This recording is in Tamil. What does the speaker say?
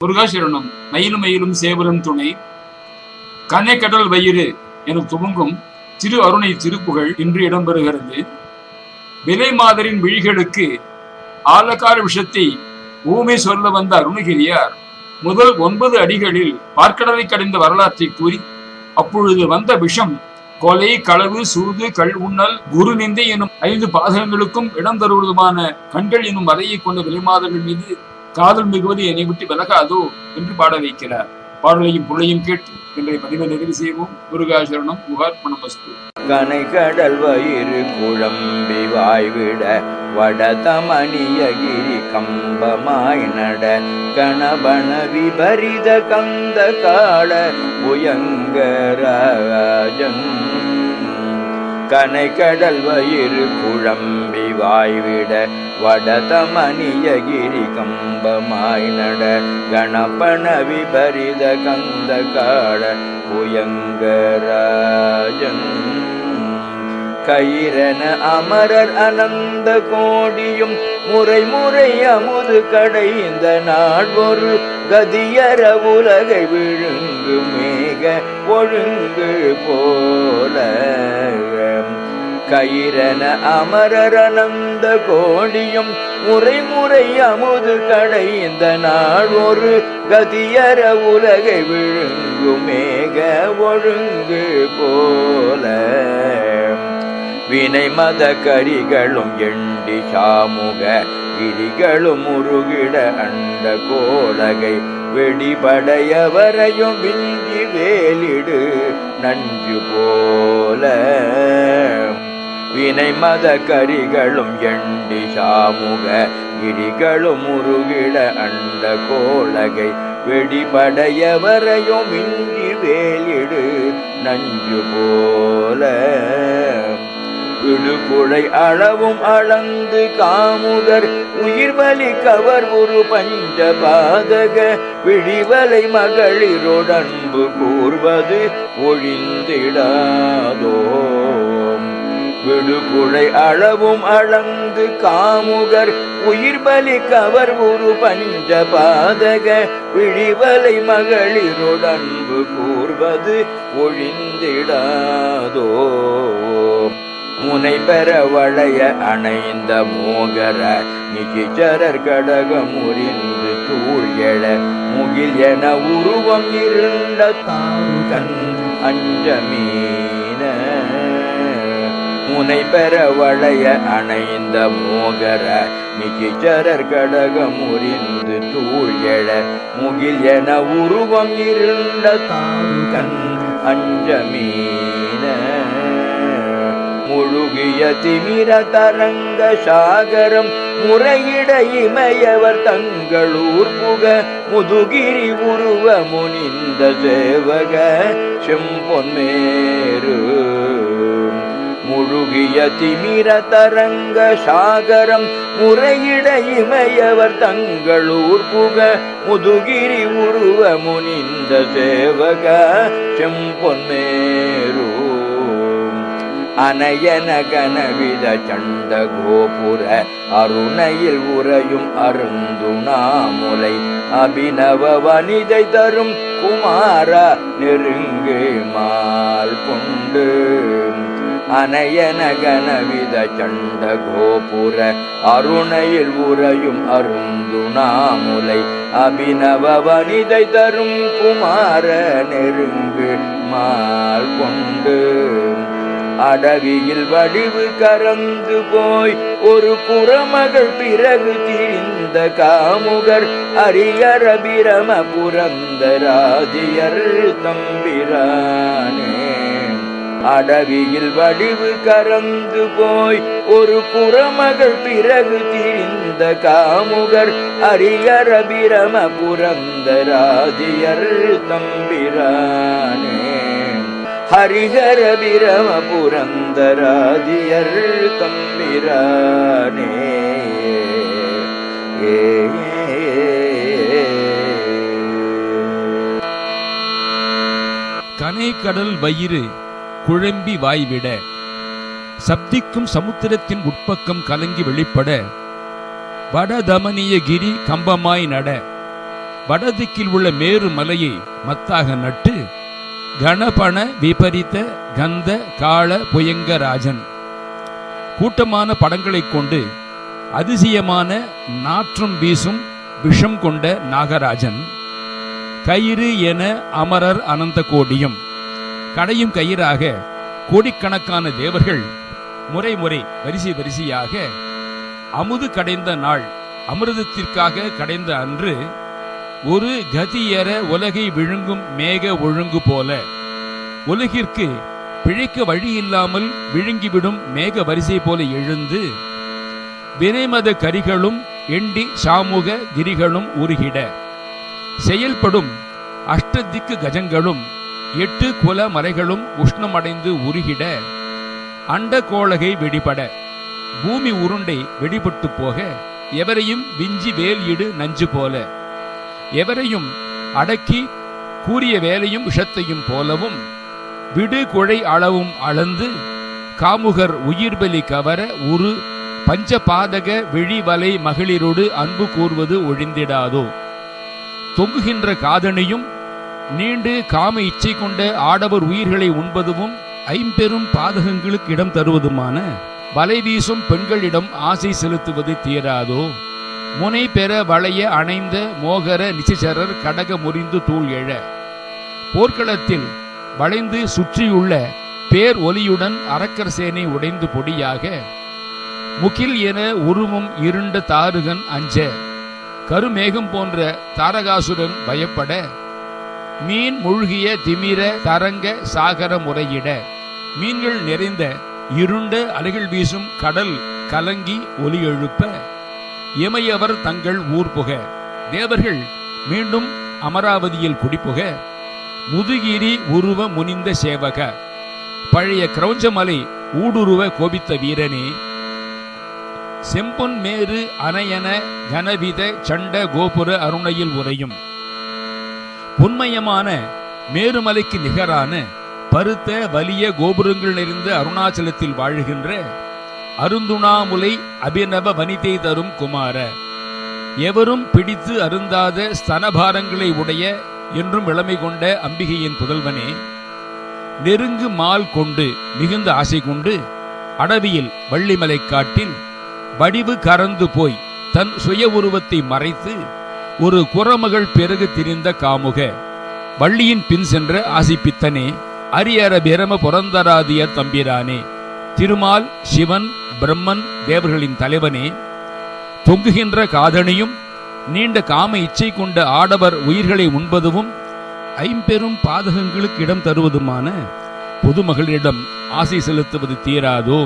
முருகாசரணம் மயிலும் மயிலும் சேவலும் துணை. கனைக்கடல் வயிறு என துவங்கும் திரு அருணை திருப்புகழ் இன்று இடம்பெறுகிறது. விலை மாதரின் விழிகளுக்கு ஆலக்கார விஷத்தை ஊமை சொல்ல வந்த அருணகிரியார் முதல் ஒன்பது அடிகளில் பார்க்கடலை கடைந்த வரலாற்றை கூறி அப்பொழுது வந்த விஷம் கொலை களவு சூது கள் உண்ணல் குரு நிந்தை எனும் ஐந்து பாதகங்களுக்கும் இடம் தருவதுமான கண்கள் எனும் வரையை கொண்ட விலைமாதர்கள் மீது காதல் மிகுவது என்னை விட்டு விலகாதோ என்று பாட வைக்கிறார் பாடலையும் புள்ளையும் கேட்டு இன்றைய பதிவை நிறைவு செய்வோம் முருகாசரணம் முகார்ப்பணம் வஸ்து கனை கடல் வயிறு குழம்பி வாய்விட வடதமணியகிரி கம்பமாய் நட கணபண விபரித கந்த உயங்க ராஜம். கனை கடல் வயிறு குழம்பி வாய்விட வடதமணியகிரி கம்பமாய் நட கணபண விபரித கந்த காட புயங்கராஜன். கயிரன அமரர் அனந்த கோடியும் முறை முறை அமுது கடைந்த நாள் ஒரு கதியர உலகை விழுங்கு மேக ஒழுங்கு போல. கயிரன அமரரனந்த கோடியும் முறை முறை அமுது கடைந்த நாள் ஒரு கதியர உலகை விழுங்கு மேக ஒழுங்கு போல. வினை மத கரிகளும் எண்டி சாமுக கிரிகளும் முருகிட அண்ட கோலகை. வெடிபடையவரையும் விஞ்சி வேலிடு நஞ்சு போல. வினை மத கரிகளும் எண்டி சாமுக கிரிகளும் முருகிட அண்ட கோலகை. வெடிபடையவரையும் விஞ்சி வேலிடு நஞ்சு போல. இழுபுழை அளவும் அளந்து காமுதர். உயிர்வலி கவர் ஒரு பஞ்ச பாதக. விழிவலை மகளிரோடன்பு கூர்வது ஒழிந்திடாதோ விடுபுழை அளவும் அளந்து காமுகர் உயிர்பலி கவர் ஒரு பஞ்ச பாதக. விழிவலை மகளிரோடன்பு கூர்வது ஒழிந்திடாதோ முனை பெற வளைய அணைந்த மோகர நிகிச்சரர் கடகம் முறிந்து தூள் எழ முகில் என உருவம் இருந்த தாங்கன் அஞ்சமீன. முனை பெற வளைய அணைந்த மோகர நிகிச்சரர் கடகம் முறிந்து தூள் எழ முகில் என உருவம் இருந்த தாங்கன் அஞ்சமீன. முழுகிய திமிர தரங்க சாகரம் முறையிட இமையவர் தங்களூர் புக முதுகிரி உருவ முனிந்த சேவக செம்பொன்மேரு. முழுகிய திமிர தரங்க சாகரம் முறையிட இமையவர் தங்களூர் புக முதுகிரி உருவ முனிந்த சேவக செம்பொன்மேரு. அனயன கனவித சண்ட கோபுர அருணையில் உறையும் அருந்துணாமுலை. அபிநவ வனிதை தரும் குமார நெருங்கு மால் கொண்டு. அனயன கனவித சண்ட கோபுர அருணையில் உறையும் அருந்துணாமுலை. அபிநவ வனிதை தரும் குமார நெருங்கு மால் கொண்டு. அடவியில் வடிவு கறந்து போய் ஒரு புறமகள் பிறகு திரிந்த காமுகர் அரியர பிரம புரந்தராதியர் தம்பிரானே. அடவியில் வடிவு கறந்து போய் ஒரு புறமகள் பிறகு திரிந்த காமுகர் அரியர பிரம புரந்தராதியர் தம்பிரானே. ஹரிஹர பிரம புரந்தராதியர் தம்பிரானே ஏ. கனைக்கடல் வயிறு குழம்பி வாய்விட சப்திக்கும் சமுத்திரத்தின் உட்பக்கம் கலங்கி வெளிப்பட வடதமனிய கிரி கம்பமாய் நட வடதிக்கில் உள்ள மேரு மலையை மத்தாக நட்டு கணபண விபரித்த கந்த காள புயங்கராஜன் கூட்டமான படங்களை கொண்டு அதிசயமான நாற்றம் வீசும் விஷம் கொண்ட நாகராஜன். கயிறு என அமரர் அனந்த கோடியும் கடையும் கயிறாக கோடிக்கணக்கான தேவர்கள் முறை முறை வரிசை வரிசையாக அமுது கடைந்த நாள் அமிர்தத்திற்காக கடைந்த அன்று ஒரு கதியற உலகை விழுங்கும் மேக ஒழுங்கு போல. உலகிற்கு பிழைக்க வழி இல்லாமல் விழுங்கிவிடும் மேக வரிசை போல எழுந்து வினைமத கரிகளும் எண்டி சாமுக கிரிகளும் உருகிட. செயல்படும் அஷ்டதிக்கு கஜங்களும் எட்டு குல மலைகளும் உஷ்ணமடைந்து உருகிட. அண்ட கோளகை வெடிபட. பூமி உருண்டை வெடிபட்டு போக. எவரையும் விஞ்சி வேல் இடு நஞ்சு போல. எவரையும் அடக்கி கூறிய வேலையும் விஷத்தையும் போலவும் விடு குழை அளவும் அளந்து காமுகர் உயிர்பலி கவர உரு பஞ்சபாதக விழிவலை மகளிரோடு அன்பு கூர்வது ஒழிந்திடாதோ? தொங்குகின்ற காதனையும் நீண்டு காம இச்சை கொண்ட ஆடவர் உயிர்களை உண்பதும் ஐம்பெரும் பாதகங்களுக்கு இடம் தருவதுமான வலை வீசும் பெண்களிடம் ஆசை செலுத்துவது தீராதோ? முனை பெற வளைய அணைந்த மோகர நிச்சரர் கடக முறிந்து தூள் எழ. போர்க்களத்தில் வளைந்து சுற்றியுள்ள பேர் ஒலியுடன் அரக்கர் சேனை உடைந்து பொடியாக. முகில் என உருவும் இருண்ட தாருகன் அஞ்ச. கருமேகம் போன்ற தாரகாசுரன் பயப்பட. மீன் மூழ்கிய திமிர தரங்க சாகர முறையிட. மீன்கள் நிறைந்த இருண்ட அலைகள் வீசும் கடல் கலங்கி ஒலி எழுப்ப. இமையவர் தங்கள் ஊர் புக. தேவர்கள் மீண்டும் அமராவதியில் குடிபுக. முதுகிரி உருவ முனிந்த சேவக. பழைய கிரௌஞ்சமலை ஊடுருவ கோபித்த வீரனே. செம்பொன் மேரு அணையன கனவித சண்ட கோபுர அருணையில் உறையும். உண்மையமான மேருமலைக்கு நிகரான பருத்த வலிய கோபுரங்கள் நிறைந்த அருணாச்சலத்தில் வாழுகின்ற அருந்துணாமுலை அபிநவ வனிதை தரும் குமார. எவரும் பிடித்து அருந்தாத ஸ்தனபாரங்களை உடைய என்றும் இளமை கொண்ட அம்பிகையின் புதல்வனே நெருங்கு மால் கொண்டு மிகுந்த ஆசை கொண்டு அடவியில் வள்ளிமலை காட்டில் வடிவு கறந்து போய் தன் சுய உருவத்தை மறைத்து ஒரு குறமகள் பிறகு திரிந்த காமுக. வள்ளியின் பின் சென்ற ஆசிப்பித்தனே அரியர பிரம புரந்தராதியர் தம்பிரானே. திருமால் சிவன் பிரம்மன் தேவர்களின் தலைவனே தொங்குகின்ற காதணியும் நீண்ட காம இச்சை கொண்ட ஆடவர் உயிர்களை உண்பதும் ஐம்பெரும் பாதகங்களுக்கு இடம் தருவதுமான பொதுமகளிடம் ஆசை செலுத்துவது தீராதோ?